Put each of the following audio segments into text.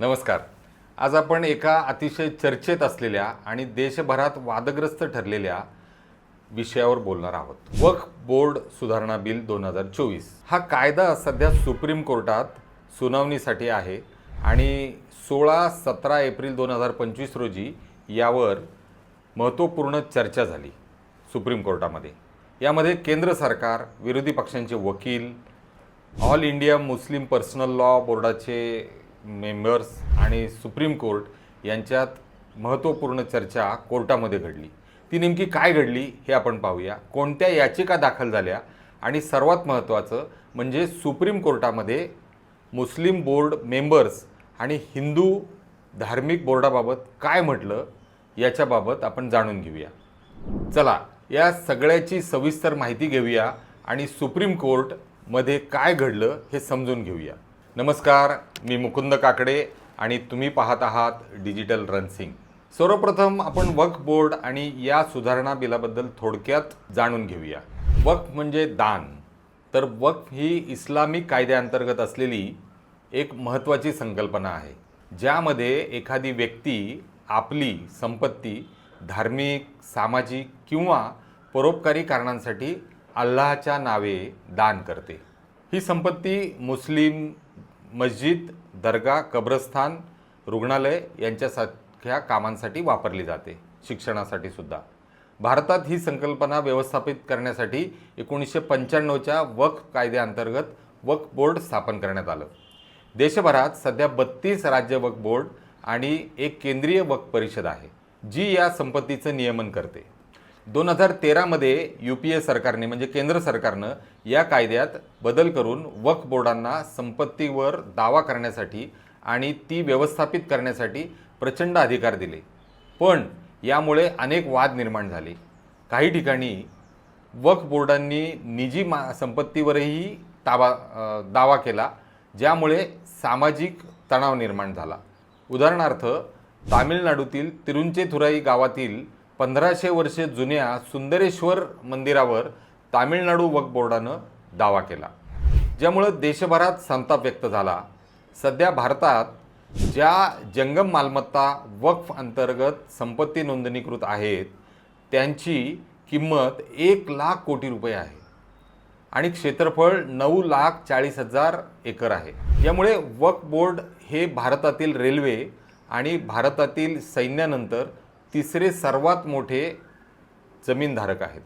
नमस्कार. आज आपण एका अतिशय चर्चेत असलेल्या आणि देशभरात वादग्रस्त ठरलेल्या विषयावर बोलणार आहोत. वक्फ बोर्ड सुधारणा बिल दोन हजार चोवीस. हा कायदा सध्या सुप्रीम कोर्टात सुनावणीसाठी आहे आणि सोळा सतरा एप्रिल दोन हजार पंचवीस रोजी यावर महत्त्वपूर्ण चर्चा झाली सुप्रीम कोर्टामध्ये. यामध्ये केंद्र सरकार विरोधी पक्षांचे वकील all India Muslim personal law बोर्डाचे मेंबर्स आणि सुप्रीम कोर्ट यांच्यात महत्त्वपूर्ण चर्चा कोर्टामध्ये घडली. ती नेमकी काय घडली हे आपण पाहूया. कोणत्या याचिका दाखल झाल्या आणि सर्वात महत्त्वाचं म्हणजे सुप्रीम कोर्टामध्ये मुस्लिम बोर्ड मेंबर्स आणि हिंदू धार्मिक बोर्डाबाबत काय म्हटलं याच्याबाबत आपण जाणून घेऊया. चला या सगळ्याची सविस्तर माहिती घेऊया आणि सुप्रीम कोर्टमध्ये काय घडलं हे समजून घेऊया. नमस्कार मी मुकुंद काकडे आणि तुम्ही पाहत आहात डिजिटल रनसिंग सर्वप्रथम आपण वक्फ बोर्ड आणि या सुधारणा बिलाबद्दल थोडक्यात जाणून घेऊया. वक्फ म्हणजे दान. तर वक्फ ही इस्लामिक कायद्याअंतर्गत असलेली एक महत्त्वाची संकल्पना आहे ज्यामध्ये एखादी व्यक्ती आपली संपत्ती धार्मिक सामाजिक किंवा परोपकारी कारणांसाठी अल्लाहच्या नावे दान करते. ही संपत्ती मुस्लिम मस्जिद दर्गा कब्रस्थान रुग्णालय यांच्यासारख्या कामांसाठी वापरली जाते शिक्षणासाठी सुद्धा. भारतात ही संकल्पना व्यवस्थापित करण्यासाठी एकोणीसशे पंच्याण्णवच्या वक्फ कायद्याअंतर्गत वक्फ बोर्ड स्थापन करण्यात आलं. देशभरात सध्या बत्तीस राज्य वक्फ बोर्ड आणि एक केंद्रीय वक्फ परिषद आहे जी या संपत्तीचं नियमन करते. दोन हजार तेरामध्ये यू पी ए सरकारने म्हणजे केंद्र सरकारनं या कायद्यात बदल करून वक्फ बोर्डांना संपत्तीवर दावा करण्यासाठी आणि ती व्यवस्थापित करण्यासाठी प्रचंड अधिकार दिले. पण यामुळे अनेक वाद निर्माण झाले. काही ठिकाणी वक्फ बोर्डांनी निजी मा संपत्तीवरही ताबा दावा केला ज्यामुळे सामाजिक तणाव निर्माण झाला. उदाहरणार्थ तामिळनाडूतील तिरुंचेथुराई गावातील पंधराशे वर्षे जुन्या सुंदरेश्वर मंदिरावर तामिळनाडू वक्फ बोर्डानं दावा केला ज्यामुळं देशभरात संताप व्यक्त झाला. सध्या भारतात ज्या जंगम मालमत्ता वक्फ अंतर्गत संपत्ती नोंदणीकृत आहेत त्यांची किंमत एक लाख कोटी रुपये आहे आणि क्षेत्रफळ नऊ लाख चाळीस हजार एकर आहे. यामुळे वक्फ बोर्ड हे भारतातील रेल्वे आणि भारतातील सैन्यानंतर तिसरे सर्वात मोठे जमीनधारक आहेत.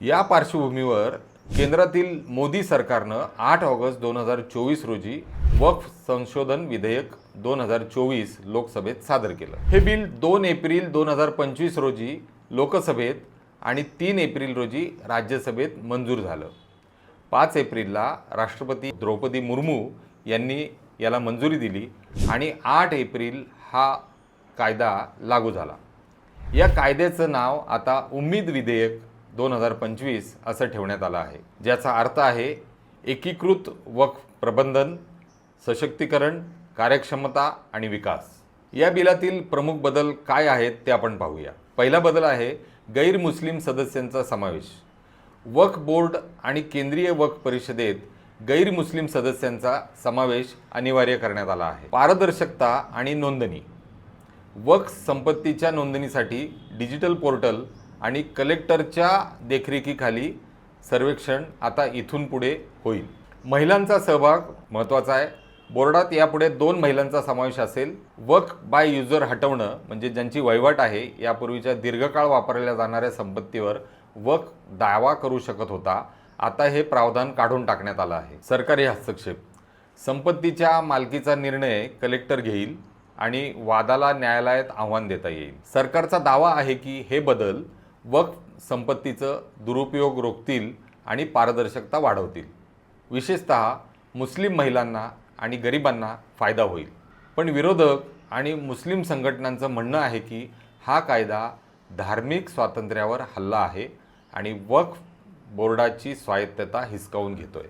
या पार्श्वभूमीवर केंद्रातील मोदी सरकारनं आठ ऑगस्ट दोन हजार चोवीस रोजी वक्फ संशोधन विधेयक दोन हजार चोवीस लोकसभेत सादर केलं. हे बिल दोन एप्रिल दोन हजार पंचवीस रोजी लोकसभेत आणि तीन एप्रिल रोजी राज्यसभेत मंजूर झालं. पाच एप्रिलला राष्ट्रपती द्रौपदी मुर्मू यांनी याला मंजुरी दिली आणि आठ एप्रिल हा कायदा लागू झाला. या कायद्याचं नाव आता उम्मीद विधेयक दोन हजार पंचवीस असं ठेवण्यात आलं आहे ज्याचा अर्थ आहे एकीकृत वक्फ प्रबंधन सशक्तीकरण कार्यक्षमता आणि विकास. या बिलातील प्रमुख बदल काय आहेत ते आपण पाहूया. पहिला बदल आहे गैरमुस्लिम सदस्यांचा समावेश. वक्फ बोर्ड आणि केंद्रीय वक्फ परिषदेत गैरमुस्लिम सदस्यांचा समावेश अनिवार्य करण्यात आला आहे. पारदर्शकता आणि नोंदणी. वक्स संपत्तीच्या नोंदणीसाठी डिजिटल पोर्टल आणि कलेक्टरच्या देखरेखीखाली सर्वेक्षण आता इथून पुढे होईल. महिलांचा सहभाग महत्त्वाचा आहे. बोर्डात यापुढे दोन महिलांचा समावेश असेल. वक बाय युजर हटवणं म्हणजे ज्यांची वहिवाट आहे यापूर्वीच्या दीर्घकाळ वापरल्या जाणाऱ्या संपत्तीवर वक दावा करू शकत होता. आता हे प्रावधान काढून टाकण्यात आलं आहे. सरकारी हस्तक्षेप. संपत्तीच्या मालकीचा निर्णय कलेक्टर घेईल. आणि वादाला न्यायालयात आव्हान देता येईल. सरकारचा दावा आहे की हे बदल वक्फ संपत्तीचं दुरुपयोग रोखतील आणि पारदर्शकता वाढवतील. विशेषतः मुस्लिम महिलांना आणि गरिबांना फायदा होईल. पण विरोधक आणि मुस्लिम संघटनांचं म्हणणं आहे की हा कायदा धार्मिक स्वातंत्र्यावर हल्ला आहे आणि वक्फ बोर्डाची स्वायत्तता हिसकावून घेतोय.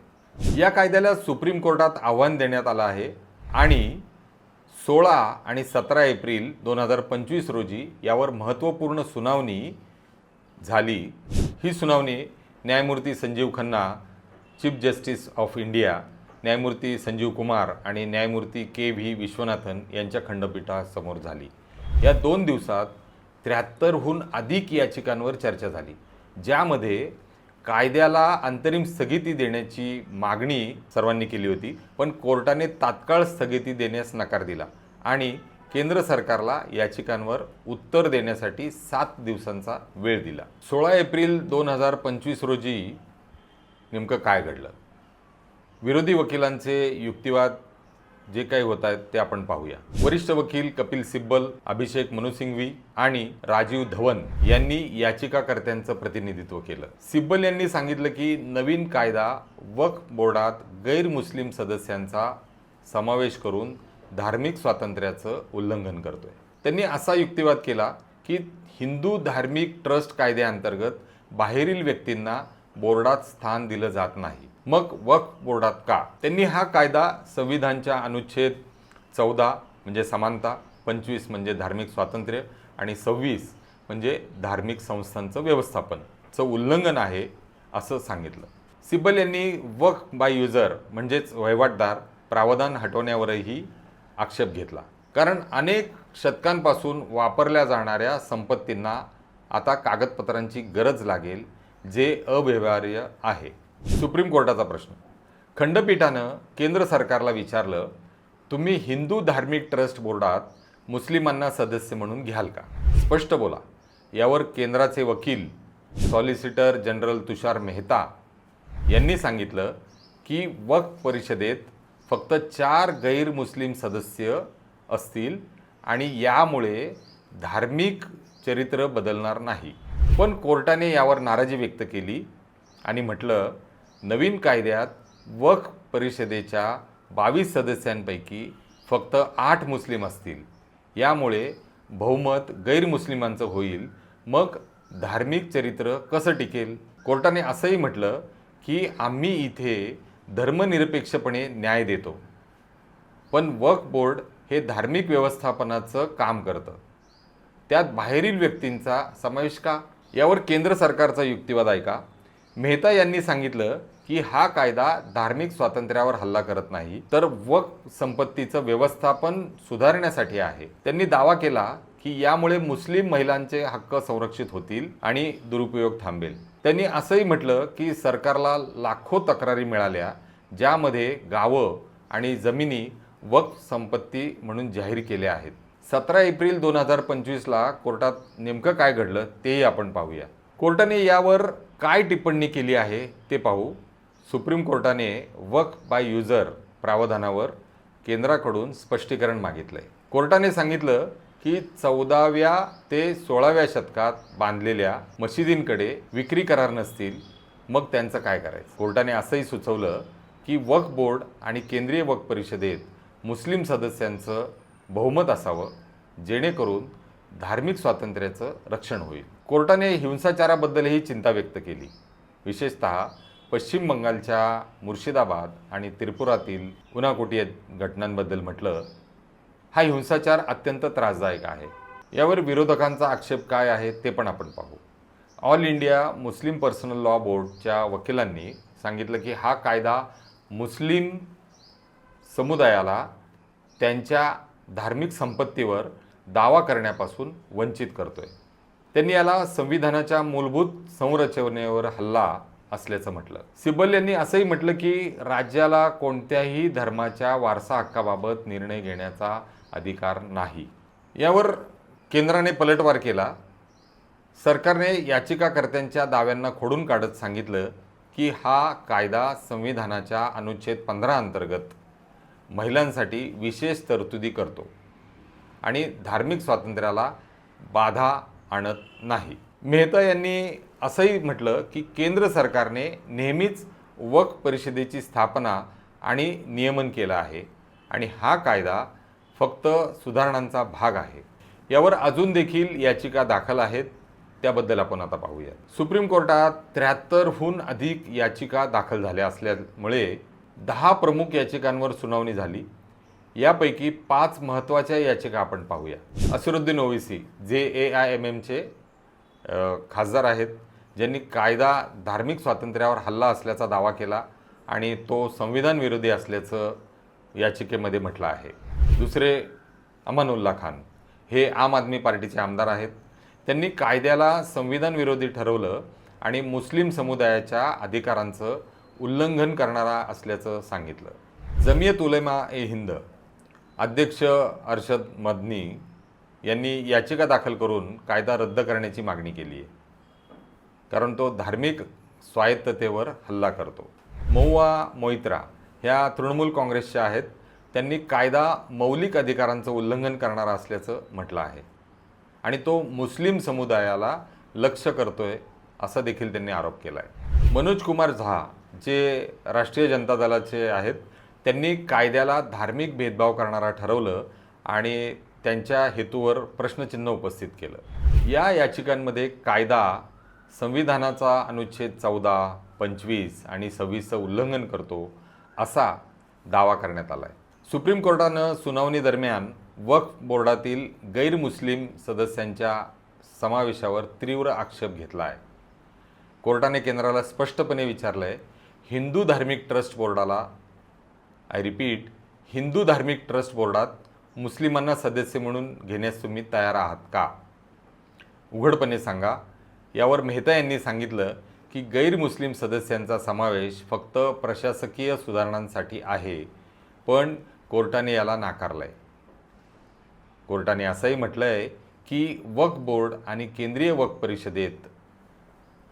या कायद्याला सुप्रीम कोर्टात आव्हान देण्यात आलं आहे आणि सोळा आणि सतरा एप्रिल दोन हजार पंचवीस रोजी यावर महत्त्वपूर्ण सुनावणी झाली. ही सुनावणी न्यायमूर्ती Sanjeev Khanna chief justice of India न्यायमूर्ती संजीव कुमार आणि न्यायमूर्ती के व्ही विश्वनाथन यांच्या खंडपीठासमोर झाली. या दोन दिवसात त्र्याहत्तरहून अधिक याचिकांवर चर्चा झाली ज्यामध्ये कायद्याला अंतरिम स्थगिती देण्याची मागणी सर्वांनी केली होती पण कोर्टाने तात्काळ स्थगिती देण्यास नकार दिला आणि केंद्र सरकारला याचिकांवर उत्तर देण्यासाठी सात दिवसांचा वेळ दिला. सोळा एप्रिल दोन हजार पंचवीस रोजी नेमकं काय घडलं? विरोधी वकिलांचे युक्तिवाद जे काही होत आहेत ते आपण पाहूया. वरिष्ठ वकील कपिल सिब्बल अभिषेक मनुसिंघवी आणि राजीव धवन यांनी याचिकाकर्त्यांचं प्रतिनिधित्व केलं. सिब्बल यांनी सांगितलं की नवीन कायदा वक्फ बोर्डात गैरमुस्लिम सदस्यांचा समावेश करून धार्मिक स्वातंत्र्याचं उल्लंघन करतोय. त्यांनी असा युक्तिवाद केला की हिंदू धार्मिक ट्रस्ट कायद्याअंतर्गत बाहेरील व्यक्तींना बोर्डात स्थान दिलं जात नाही. मग वक्फ बोर्डात का? त्यांनी हा कायदा संविधानच्या अनुच्छेद चौदा म्हणजे समानता पंचवीस म्हणजे धार्मिक स्वातंत्र्य आणि सव्वीस म्हणजे धार्मिक संस्थांचं व्यवस्थापनचं उल्लंघन आहे असं सांगितलं. सिब्बल यांनी वक्फ बाय युजर म्हणजेच वहिवाटदार प्रावधान हटवण्यावरही आक्षेप घेतला. कारण अनेक शतकांपासून वापरल्या जाणाऱ्या संपत्तींना आता कागदपत्रांची गरज लागेल जे अव्यवहार्य आहे. सुप्रीम कोर्टाचा प्रश्न. खंडपीठानं केंद्र सरकारला विचारलं तुम्ही हिंदू धार्मिक ट्रस्ट बोर्डात मुस्लिमांना सदस्य म्हणून घ्याल का? स्पष्ट बोला यावर केंद्राचे वकील सॉलिसिटर जनरल तुषार मेहता यांनी सांगितलं की वक्फ परिषदेत फक्त चार गैरमुस्लिम सदस्य असतील आणि यामुळे धार्मिक चरित्र बदलणार नाही. पण कोर्टाने यावर नाराजी व्यक्त केली आणि म्हटलं नवीन कायद्यात वक्फ परिषदेच्या बावीस सदस्यांपैकी फक्त आठ मुस्लिम असतील. यामुळे बहुमत गैरमुस्लिमांचं होईल. मग धार्मिक चरित्र कसं टिकेल? कोर्टाने असंही म्हटलं की आम्ही इथे धर्मनिरपेक्षपणे न्याय देतो. पण वक्फ बोर्ड हे धार्मिक व्यवस्थापनाचं काम करतं. त्यात बाहेरील व्यक्तींचा समावेश का? यावर केंद्र सरकारचा युक्तिवाद ऐका मेहता यांनी सांगितलं की हा कायदा धार्मिक स्वातंत्र्यावर हल्ला करत नाही तर वक्फ संपत्तीचं व्यवस्थापन सुधारण्यासाठी आहे. त्यांनी दावा केला की यामुळे मुस्लिम महिलांचे हक्क संरक्षित होतील आणि दुरुपयोग थांबेल. त्यांनी असंही म्हटलं की सरकारला लाखो तक्रारी मिळाल्या ज्यामध्ये गावं आणि जमिनी वक्फ संपत्ती म्हणून जाहीर केल्या आहेत. सतरा एप्रिल दोन हजार पंचवीसला कोर्टात नेमकं काय घडलं तेही आपण पाहूया. कोर्टाने यावर काय टिप्पणी केली आहे ते पाहू. सुप्रीम कोर्टाने वक बाय युजर प्रावधानावर केंद्राकडून स्पष्टीकरण मागितलं आहे कोर्टाने सांगितलं की चौदाव्या ते सोळाव्या शतकात बांधलेल्या मशिदींकडे विक्री करार नसतील मग त्यांचं काय करायचं? कोर्टाने असंही सुचवलं की वक्फ बोर्ड आणि केंद्रीय वक्फ परिषदेत मुस्लिम सदस्यांचं बहुमत असावं जेणेकरून धार्मिक स्वातंत्र्याचं रक्षण होईल. कोर्टाने हिंसाचाराबद्दलही चिंता व्यक्त केली. विशेषतः पश्चिम बंगालच्या मुर्शिदाबाद आणि त्रिपुरातील उनाकोटी घटनांबद्दल म्हटलं हा हिंसाचार अत्यंत त्रासदायक आहे. यावर विरोधकांचा आक्षेप काय आहे ते पण आपण पाहू. All India Muslim personal law बोर्डच्या वकिलांनी सांगितलं की हा कायदा मुस्लिम समुदायाला त्यांच्या धार्मिक संपत्तीवर दावा करण्यापासून वंचित करतोय. त्यांनी याला संविधानाच्या मूलभूत संरचनेवर हल्ला असल्याचं म्हटलं. सिब्बल यांनी असंही म्हटलं की राज्याला कोणत्याही धर्माच्या वारसा हक्काबाबत निर्णय घेण्याचा अधिकार नाही. यावर केंद्राने पलटवार केला. सरकारने याचिकाकर्त्यांच्या दाव्यांना खोडून काढत सांगितलं की हा कायदा संविधानाच्या अनुच्छेद पंधरा अंतर्गत महिलांसाठी विशेष तरतुदी करतो आणि धार्मिक स्वातंत्र्याला बाधा आणत नाही. मेहता यांनी असंही म्हटलं की केंद्र सरकारने नेहमीच वक्फ परिषदेची स्थापना आणि नियमन केलं आहे. आणि हा कायदा फक्त सुधारणांचा भाग आहे. यावर अजून देखील याचिका दाखल आहेत. त्याबद्दल आपण आता पाहूया सुप्रीम कोर्टात त्र्याहत्तरहून अधिक याचिका दाखल झाल्या असल्यामुळे दहा प्रमुख याचिकांवर सुनावणी झाली. यापैकी पाच महत्त्वाच्या याचिका आपण पाहूया. असरुद्दीन ओवीसी जे ए आय एम एमचे खासदार आहेत ज्यांनी कायदा धार्मिक स्वातंत्र्यावर हल्ला असल्याचा दावा केला आणि तो संविधान विरोधी असल्याचं याचिकेमध्ये म्हटलं आहे. दुसरे अमानुल्ला खान हे आम आदमी पार्टीचे आमदार आहेत. त्यांनी कायद्याला संविधान विरोधी ठरवलं आणि मुस्लिम समुदायाच्या अधिकारांचं उल्लंघन करणारा असल्याचं सांगितलं. जमियत उलेमा ए हिंद अध्यक्ष अर्शद मदनी यांनी याचिका दाखल करून कायदा रद्द करण्याची मागणी केली आहे. कारण तो धार्मिक स्वायत्ततेवर हल्ला करतो. मौवा मोइत्रा ह्या तृणमूल काँग्रेसच्या आहेत. त्यांनी कायदा मौलिक अधिकारांचं उल्लंघन करणारा असल्याचं म्हटलं आहे. आणि तो मुस्लिम समुदायाला लक्ष करतोय असा देखील त्यांनी आरोप केला आहे मनोज कुमार झा जे राष्ट्रीय जनता दलाचे आहेत त्यांनी कायद्याला धार्मिक भेदभाव करणारा ठरवलं आणि त्यांच्या हेतूवर प्रश्नचिन्ह उपस्थित केलं. या याचिकांमध्ये कायदा संविधानाचा अनुच्छेद चौदा पंचवीस आणि सव्वीसचं उल्लंघन करतो असा दावा करण्यात आला आहे सुप्रीम कोर्टानं सुनावणीदरम्यान वक्फ बोर्डातील गैरमुस्लिम सदस्यांच्या समावेशावर तीव्र आक्षेप घेतला आहे कोर्टाने केंद्राला स्पष्टपणे विचारलं आहे हिंदू धार्मिक ट्रस्ट बोर्डाला आय रिपीट हिंदू धार्मिक ट्रस्ट बोर्डात मुस्लिमांना सदस्य म्हणून घेण्यास तुम्ही तयार आहात का? उघडपणे सांगा. यावर मेहता यांनी सांगितलं की गैरमुस्लिम सदस्यांचा समावेश फक्त प्रशासकीय सुधारणांसाठी आहे पण कोर्टाने याला नाकारलं आहे कोर्टाने असंही म्हटलं आहे की वक्फ बोर्ड आणि केंद्रीय वक्फ परिषदेत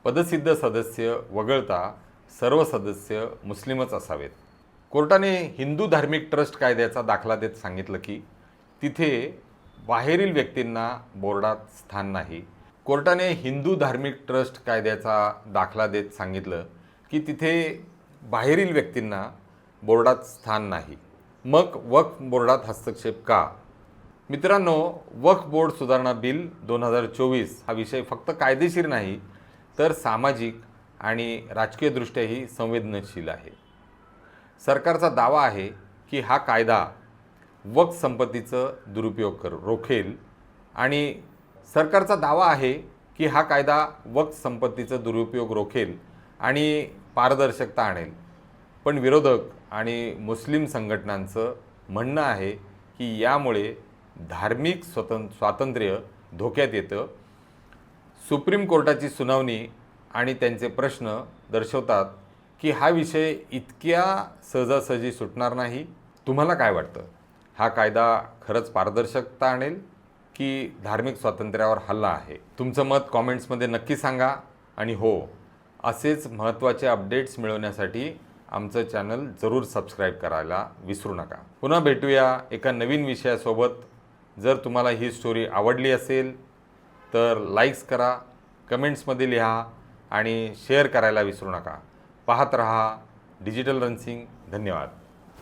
पदसिद्ध सदस्य वगळता सर्व सदस्य मुस्लिमच असावेत. कोर्टाने हिंदू धार्मिक ट्रस्ट कायद्याचा दाखला देत सांगितलं की तिथे बाहेरील व्यक्तींना बोर्डात स्थान नाही. कोर्टाने हिंदू धार्मिक ट्रस्ट कायद्याचा दाखला देत सांगितलं की तिथे बाहेरील व्यक्तींना बोर्डात स्थान नाही. मग वक्फ बोर्डात हस्तक्षेप का? मित्रांनो वक्फ बोर्ड सुधारणा बिल दोन हजार चोवीस हा विषय फक्त कायदेशीर नाही तर सामाजिक आणि राजकीयदृष्ट्याही संवेदनशील आहे. सरकारचा दावा आहे की हा कायदा वक्त संपत्तीचं दुरुपयोग कर रोखेल. आणि सरकारचा दावा आहे की हा कायदा वक्त संपत्तीचं दुरुपयोग रोखेल आणि पारदर्शकता आणेल. पण विरोधक आणि मुस्लिम संघटनांचं म्हणणं आहे की यामुळे धार्मिक स्वतं स्वातंत्र्य धोक्यात येतं. सुप्रीम कोर्टाची सुनावणी आणि त्यांचे प्रश्न दर्शवतात की हा विषय इतक्या सहजासहजी सुटणार नाही. तुम्हाला काय वाटतं? हा कायदा खरंच पारदर्शकता आणेल की धार्मिक स्वातंत्र्यावर हल्ला आहे? तुमचं मत कॉमेंट्समध्ये नक्की सांगा. आणि हो असेच महत्त्वाचे अपडेट्स मिळवण्यासाठी आमचं चॅनल जरूर सबस्क्राईब करायला विसरू नका. पुन्हा भेटूया एका नवीन विषयासोबत. जर तुम्हाला ही स्टोरी आवडली असेल तर लाईक्स करा कमेंट्समध्ये लिहा आणि शेअर करायला विसरू नका. पाहत रहा डिजिटल रन्सिंग धन्यवाद.